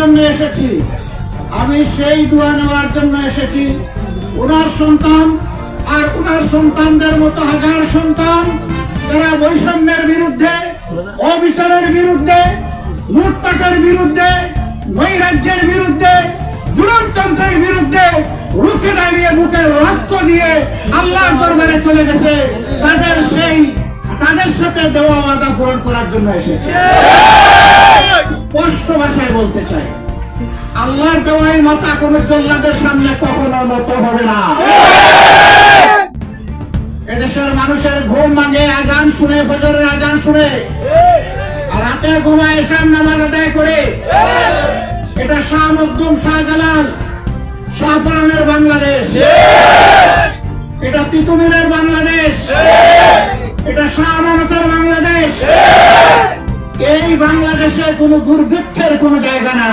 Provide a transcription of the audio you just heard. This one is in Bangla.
জন্য এসেছি। আমি সেই দোয়া নেওয়ার জন্য এসেছি। ওনার সন্তান আর ওনার সন্তানদের মতো হাজার সন্তান যারা বৈষম্যের বিরুদ্ধে, অবিচারের বিরুদ্ধে, লুটপাটের বিরুদ্ধে, নৈরাজ্যের বিরুদ্ধে, জুলমতন্ত্রের বিরুদ্ধে রুখে দাঁড়িয়ে বুকে রক্ত দিয়ে আল্লাহর দরবারে চলে গেছে। তাদের সেই, তাদের সাথে দেওয়া ওয়াদা পূরণ করার জন্য এসেছে। বলতে চাই। আল্লাহর দেওয়াই মাতা কোন জল্লাদের সামনে কখনো নত হবে না। এদেশের মানুষের ঘুম ভাঙে, আজান শুনে, ফজরের আজান শুনে। রাতে ঘুমায় এসাম নামাজ আদায় করে। এটা শাহ মকদুম শাহজালাল শাহপুরানের বাংলাদেশ। এটা তিতুমিরের বাংলাদেশ। এটা শাহ আমানতের বাংলাদেশ। বাংলাদেশে কোনো দুর্ভিক্ষের কোনো জায়গা না।